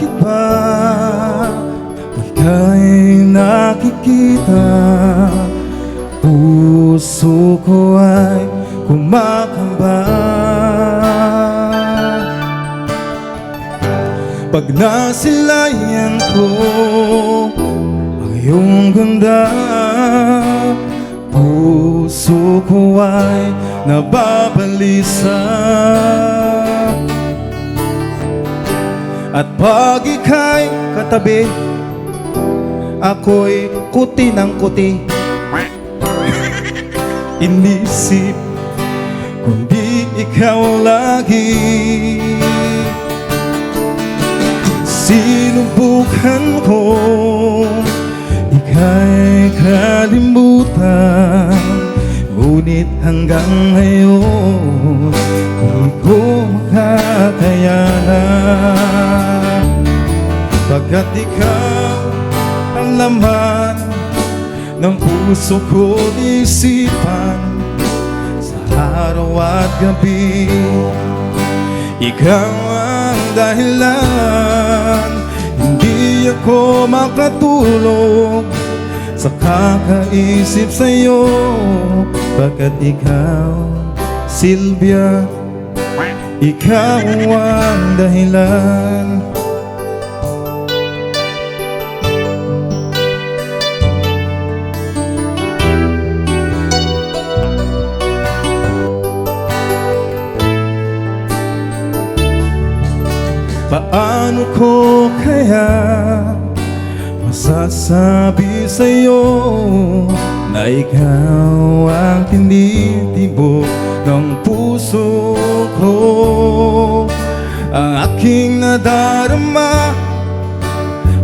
Bakit ba nakikita? Puso ko ay kumakamba Pag nasilayan ko ang iyong ganda Puso ko ay nababalisa At pag ika'y katabi Ako'y kuti ng kuti. Inisip kundi ikaw lagi. Sinubukan ko Ika'y kalimutan. Ngunit hanggang ngayon Hindi ko makakayanan Pagkat ikaw ang laman Ng puso ko isipan Sa araw at gabi. Ikaw ang dahilan Hindi ako makatulog Sa kakaisip sa'yo. Pagkat ikaw, Silvia Ikaw ang dahilan Paano ko kaya masasabi sa'yo Na ikaw ang tinitibok ng puso ko? Ang aking nadarama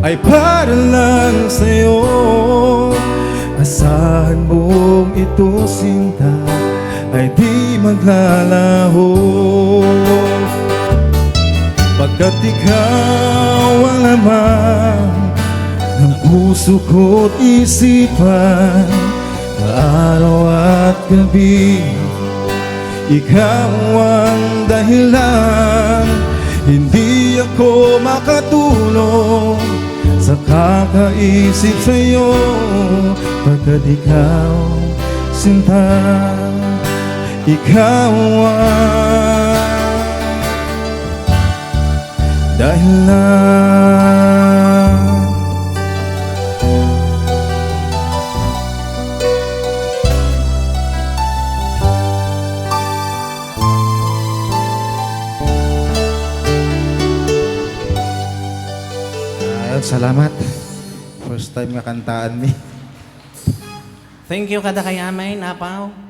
ay para lang sa'yo. Asahan mong ito sinta ay di maglalaho Pagkat ikaw ang laman ng puso ko't isipan Araw at gabi. Ikaw ang dahilan Hindi ako makatulong Sa kakaisip sa'yo. Pagkat ikaw, sinta Ikaw ang dahilan Ayun, salamat. First time nga kantaan mi. Thank you kada kay Amay, Napaw.